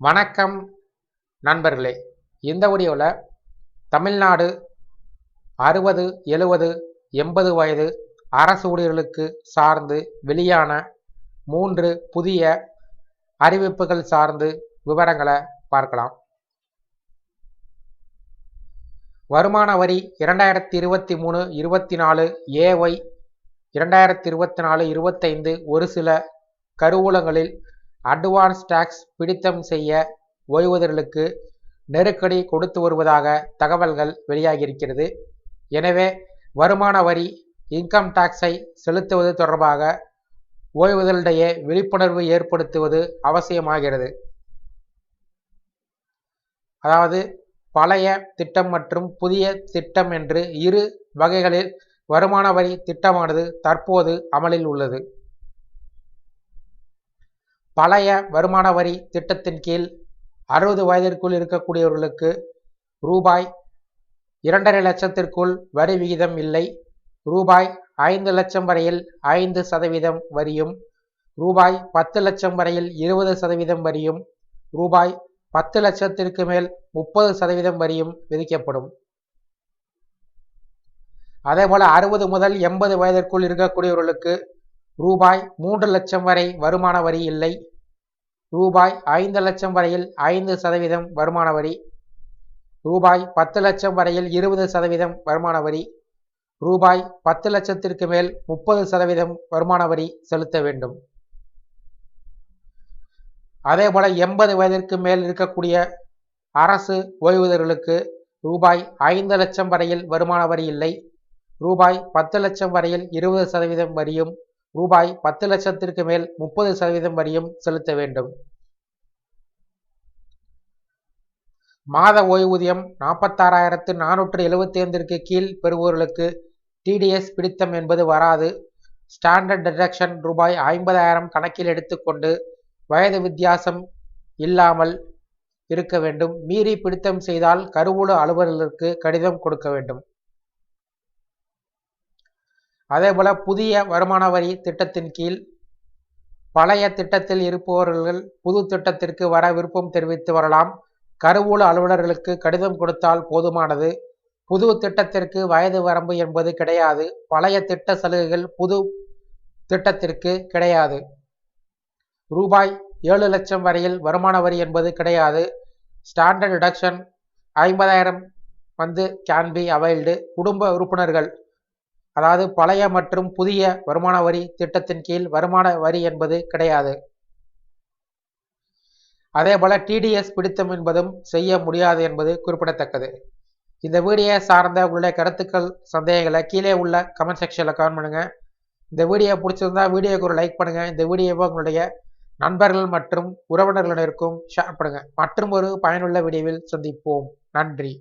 வணக்கம் நண்பர்களே. இந்த வீடியோவில் தமிழ்நாடு அறுபது எழுவது எண்பது வயது அரசு ஊழியர்களுக்கு சார்ந்து வெளியான மூன்று புதிய அறிவிப்புகள் சார்ந்து விவரங்களை பார்க்கலாம். வருமான வரி இரண்டாயிரத்தி இருபத்தி மூணு இருபத்தி நாலு ஏஒய் இரண்டாயிரத்தி இருபத்தி நாலு இருபத்தைந்து ஒரு சில கருவூலங்களில் அட்வான்ஸ் டாக்ஸ் பிடித்தம் செய்ய ஓய்வூதியர்களுக்கு நெருக்கடி கொடுத்து வருவதாக தகவல்கள் வெளியாகியிருக்கிறது. எனவே வருமான வரி இன்கம் டாக்ஸை செலுத்துவது தொடர்பாக ஓய்வூதியர்களிடையே விழிப்புணர்வு ஏற்படுத்துவது அவசியமாகிறது. அதாவது பழைய திட்டம் மற்றும் புதிய திட்டம் என்று இரு வகைகளில் வருமான வரி திட்டமானது தற்போது அமலில் உள்ளது. பழைய வருமான வரி திட்டத்தின் கீழ் அறுபது வயதிற்குள் இருக்கக்கூடியவர்களுக்கு ரூபாய் இரண்டரை லட்சத்திற்குள் வரி விகிதம் இல்லை. ரூபாய் ஐந்து லட்சம் வரையில் ஐந்து சதவீதம் வரியும் ரூபாய் பத்து லட்சம் வரையில் இருபது சதவீதம் வரியும் ரூபாய் பத்து லட்சத்திற்கு மேல் முப்பது சதவீதம் வரியும் விதிக்கப்படும். அதேபோல் அறுபது முதல் எண்பது வயதிற்குள் இருக்கக்கூடியவர்களுக்கு ரூபாய் மூன்று லட்சம் வரை வருமான வரி இல்லை. ரூபாய் ஐந்து லட்சம் வரையில் ஐந்து சதவீதம் வருமான வரி. ரூபாய் பத்து லட்சம் வரையில் இருபது சதவீதம் வருமான வரி. ரூபாய் பத்து லட்சத்திற்கு மேல் முப்பது சதவீதம் வருமான வரி செலுத்த வேண்டும். அதேபோல எண்பது வயதிற்கு மேல் இருக்கக்கூடிய அரசு ஓய்வூதியர்களுக்கு ரூபாய் ஐந்து லட்சம் வரையில் வருமான வரி இல்லை. ரூபாய் பத்து லட்சம் வரையில் இருபது சதவீதம் வரியும் ரூபாய் பத்து லட்சத்திற்கு மேல் முப்பது சதவீதம் வரியும் செலுத்த வேண்டும். மாத ஓய்வூதியம் நாற்பத்தாறாயிரத்து நானூற்று எழுபத்தி ஐந்திற்கு கீழ் பெறுவோர்களுக்கு டிடிஎஸ் பிடித்தம் என்பது வராது. ஸ்டாண்டர்ட் டிடக்ஷன் ரூபாய் ஐம்பதாயிரம் கணக்கில் எடுத்துக்கொண்டு வயது வித்தியாசம் இல்லாமல் இருக்க வேண்டும். மீறி பிடித்தம் செய்தால் கருவூல அலுவலர்களுக்கு கடிதம் கொடுக்க வேண்டும். அதேபோல புதிய வருமான வரி திட்டத்தின் கீழ் பழைய திட்டத்தில் இருப்பவர்கள் புது திட்டத்திற்கு வர விருப்பம் தெரிவித்து வரலாம். கருவூல அலுவலர்களுக்கு கடிதம் கொடுத்தால் போதுமானது. புது திட்டத்திற்கு வயது வரம்பு என்பது கிடையாது. பழைய திட்ட சலுகைகள் புது திட்டத்திற்கு கிடையாது. ரூபாய் ஏழு லட்சம் வரையில் வருமான வரி என்பது கிடையாது. ஸ்டாண்டர்ட் டிடக்ஷன் ஐம்பதாயிரம் வந்து கேன் பி அவைல்டு குடும்ப உறுப்பினர்கள் அதாவது பழைய மற்றும் புதிய வருமான வரி திட்டத்தின் கீழ் வருமான வரி என்பது கிடையாது. அதே போல டிடிஎஸ் பிடித்தம் என்பதும் செய்ய முடியாது என்பது குறிப்பிடத்தக்கது. இந்த வீடியோ சார்ந்த உங்களுடைய கருத்துக்கள் சந்தேகங்களை கீழே உள்ள கமெண்ட் செக்ஷனில் கமெண்ட் பண்ணுங்கள் இந்த வீடியோ பிடிச்சிருந்தா வீடியோக்கு ஒரு லைக் பண்ணுங்கள் இந்த வீடியோவை உங்களுடைய நண்பர்கள் மற்றும் உறவினர்களினருக்கும் ஷேர் பண்ணுங்கள் மற்றும் ஒரு பயனுள்ள வீடியோவில் சந்திப்போம். நன்றி.